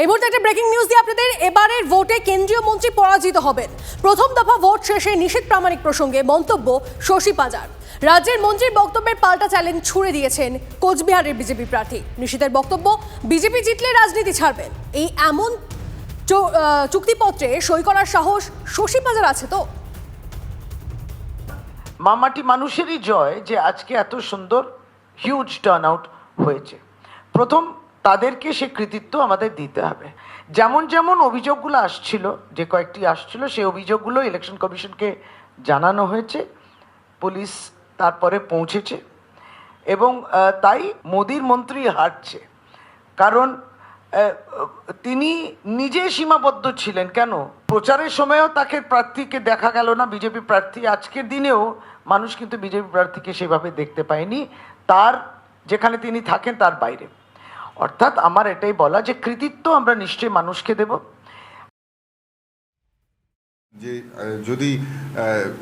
এই মুহূর্তে একটা ব্রেকিং নিউজ দিয়ে আপনাদের, এবারের ভোটে কেন্দ্রীয় মন্ত্রী পরাজিত হবেন। প্রথম দফা ভোট শেষে নিশীত প্রামাণিক প্রসঙ্গে মন্তব্য শশী পাজার। রাজ্যের মন্ত্রীর বক্তব্যের পাল্টা চ্যালেঞ্জ ছুড়ে দিয়েছেন কোচবিহারের বিজেপি প্রার্থী। নিশীতের বক্তব্য, বিজেপি জিতলে রাজনীতি ছাড়বেন। এই এমন চুক্তিপত্রে সই করার সাহস শশী পাজার আছে তো? মামাটি মানুষেরই জয় যে আজকে এত সুন্দর হিউজ টার্ন আউট হয়েছে। প্রথম তাদেরকে সে কৃতিত্ব আমাদের দিতে হবে। যেমন যেমন অভিযোগগুলো আসছিল, যে কয়েকটি আসছিল, সেই অভিযোগগুলো ইলেকশন কমিশনকে জানানো হয়েছে পুলিশ তারপরে পৌঁছেছে এবং তাই মোদির মন্ত্রী হারছে। কারণ তিনি নিজে সীমাবদ্ধ ছিলেন। কেন? প্রচারের সময়ও তাকে প্রার্থীকে দেখা গেল না, বিজেপি প্রার্থী। আজকের দিনেও মানুষ কিন্তু বিজেপি প্রার্থীকে সেভাবে দেখতে পায়নি। তার, যেখানে তিনি থাকেন, তার বাইরে। অর্থাৎ আমার এটাই বলা যে কৃতিত্ব আমরা নিশ্চয়ই মানুষকে দেব। যে যদি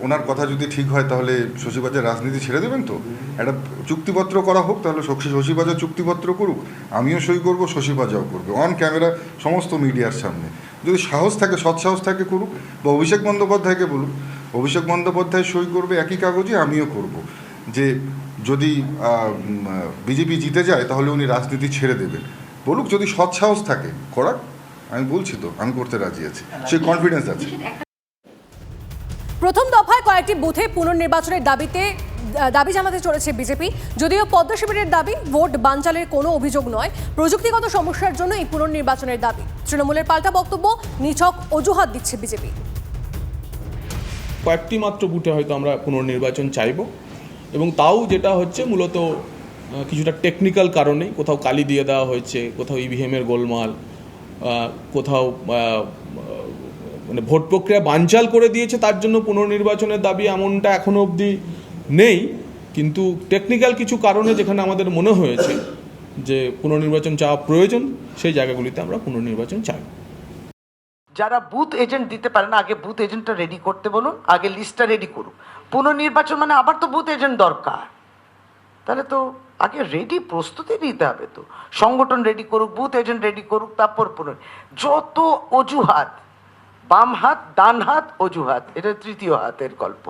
ওনার কথা যদি ঠিক হয়, তাহলে শশীবাজার রাজনীতি ছেড়ে দেবেন তো? একটা চুক্তিপত্র করা হোক, তাহলে শশী শশীবাজার চুক্তিপত্র করুক, আমিও সই করব, শশীবাজাও করবে অন ক্যামেরা সমস্ত মিডিয়ার সামনে। যদি সাহস থাকে, সৎ সাহস থাকে করুক, বা অভিষেক বন্দ্যোপাধ্যায়কে বলুক, অভিষেক বন্দ্যোপাধ্যায় সই করবে একই কাগজে, আমিও করব। যে যদি বিজেপি জিতে যায় তাহলে উনি রাজনীতি ছেড়ে দেবেন। বলুক যদি সৎ সাহস থাকে করাক। আমি বলছি তো আমি করতে রাজি আছি। সেই কনফিডেন্স আছে। প্রথম দফায় কয়েকটি বুথে পুনর্নির্বাচনের দাবিতে দাবি জানাতে চলেছে বিজেপি। যদিও পদ্ম শিবিরের দাবি ভোট বানচালের কোনো অভিযোগ নয়। প্রযুক্তিগত সমস্যার জন্য এই পুনর্নির্বাচনের দাবি। তৃণমূলের পাল্টা বক্তব্য নিছক অজুহাত দিচ্ছে বিজেপি। কয়েকটি মাত্র বুথে হয়তো আমরা পুনর্নির্বাচন চাইব। এবং তাও যেটা হচ্ছে মূলত কিছুটা টেকনিক্যাল কারণেই কোথাও কালি দিয়ে দেওয়া হয়েছে, কোথাও ইভিএমের গোলমাল কোথাও মানে ভোট প্রক্রিয়া বানচাল করে দিয়েছে, তার জন্য পুনর্নির্বাচনের দাবি এমনটা এখনও অবধি নেই। কিন্তু টেকনিক্যাল কিছু কারণে যেখানে আমাদের মনে হয়েছে যে পুনর্নির্বাচন চাওয়া প্রয়োজন, সেই জায়গাগুলিতে আমরা পুনর্নির্বাচন চাই। যারা বুথ এজেন্ট দিতে পারে না, আগে বুথ এজেন্টটা রেডি করতে বলুন, আগে লিস্টটা রেডি করুন। পুনর্নির্বাচন মানে আবার তো বুথ এজেন্ট দরকার। তাহলে তো আগে রেডি প্রস্তুতি নিতে হবে তো। সংগঠন রেডি করুক বুথ এজেন্ট রেডি করুক, তারপর পুনর যত অজুহাত, বাম হাত, ডান হাত অজুহাত, এটা তৃতীয় হাতের গল্প।